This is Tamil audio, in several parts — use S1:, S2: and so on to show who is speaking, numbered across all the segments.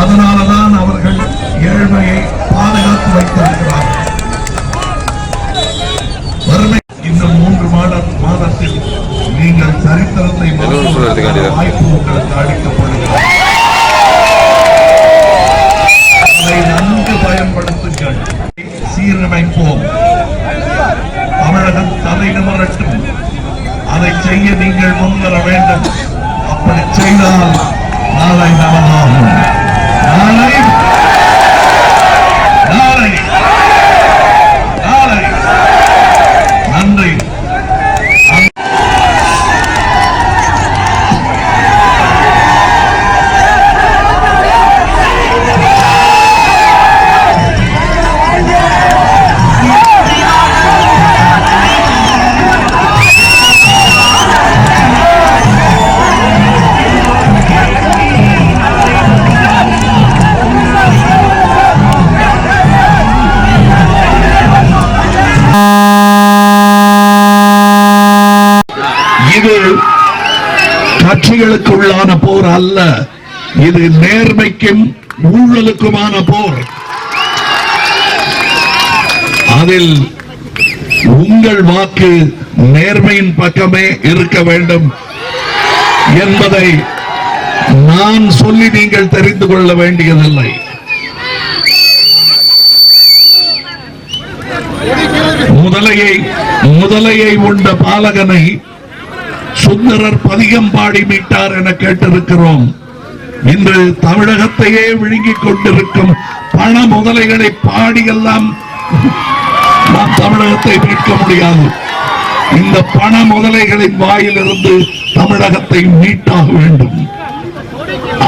S1: அதனாலதான் அவர்கள் ஏழ்மையை பாதுகாத்து வைத்திருக்கிறார்கள். வறுமை இன்னும் மூன்று மாத மாதத்தில் நீங்கள் சரித்திரத்தை. வாய்ப்பு உங்களுக்கு அளிக்கப்படுகிறது. அதை நன்கு பயன்படுத்துங்கள். சீரமைப்போம். தமிழகம் தலை நிமிரட்டும். அதை செய்ய நீங்கள் முன்வர வேண்டும். கட்சிகளுக்கு உள்ளான போர் அல்ல. இது நேர்மைக்கும் ஊழலுக்குமான போர். அதில் உங்கள் வாக்கு நேர்மையின் பக்கமே இருக்க வேண்டும் என்பதை நான் சொல்லி நீங்கள் தெரிந்து கொள்ள வேண்டியதில்லை. முதலையை முதலையை உண்ட பாலகனை சுந்தரர் பதிகம் பாடி மீட்டார் என கேட்டிருக்கிறோம். இன்று தமிழகத்தையே விழுங்கிக் கொண்டிருக்கும் பண முதலைகளை பாடியெல்லாம் நாம் தமிழகத்தை மீட்க முடியாது. இந்த பண முதலைகளின் வாயிலிருந்து தமிழகத்தை மீட்டாக வேண்டும்.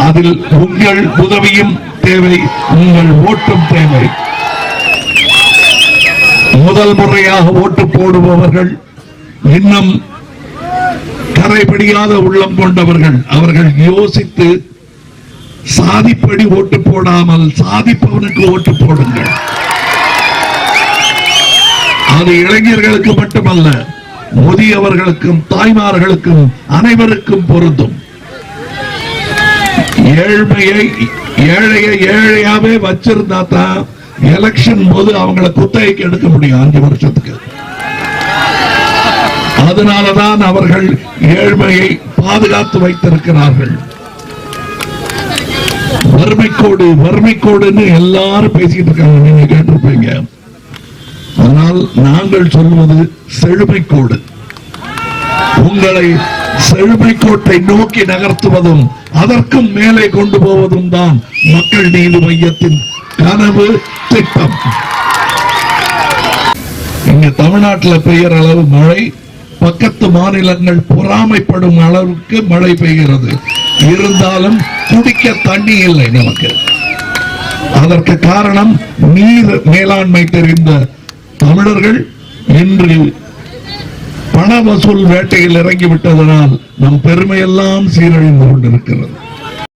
S1: அதில் உங்கள் உதவியும் தேவை உங்கள் ஓட்டும் தேவை. முதல் முறையாக ஓட்டு போடுபவர்கள் இன்னும் கரைபடியாத உள்ளம் கொண்டவர்கள் அவர்கள் யோசித்து சாதிப்படி ஓட்டு போடாமல் சாதிப்பவனுக்கு ஓட்டு போடுங்கள். அது இளைஞர்களுக்கு மட்டுமல்ல முதியவர்களுக்கும் தாய்மார்களுக்கும் அனைவருக்கும் பொருந்தும். ஏழ்மையை ஏழையை ஏழையாவே வச்சிருந்தா தான் எலெக்ஷன் போது அவங்களை குத்தகைக்கு எடுக்க முடியும் அஞ்சு வருஷத்துக்கு. அதனாலதான் அவர்கள் ஏழ்மையை பாதுகாத்து வைத்திருக்கிறார்கள். வறுமைக்கோடு வறுமைக்கோடுன்னு எல்லாரும் பேசிட்டு இருக்காங்க. நீங்க கேட்டிருப்பீங்க. ஆனால் நாங்கள் சொல்வது செழுமைக்கோடு. உங்களை செழுமைக்கோட்டை நோக்கி நகர்த்துவதும் அதற்கும் மேலே கொண்டு போவதும் தான் மக்கள் நீதி மையத்தின் கனவு திட்டம். இங்க தமிழ்நாட்டில் பெய்யற அளவு மழை பக்கத்து மாநிலங்கள் பொறாமைப்படும் அளவுக்கு மழை பெய்கிறது. இருந்தாலும் குடிக்க தண்ணி இல்லை நமக்கு. அதற்கு காரணம் நீர் மேலாண்மை தெரிந்த தமிழர்கள் இன்று பண வசூல் வேட்டையில் இறங்கி விட்டதனால் நம் பெருமையெல்லாம் சீரழிந்து கொண்டிருக்கிறது.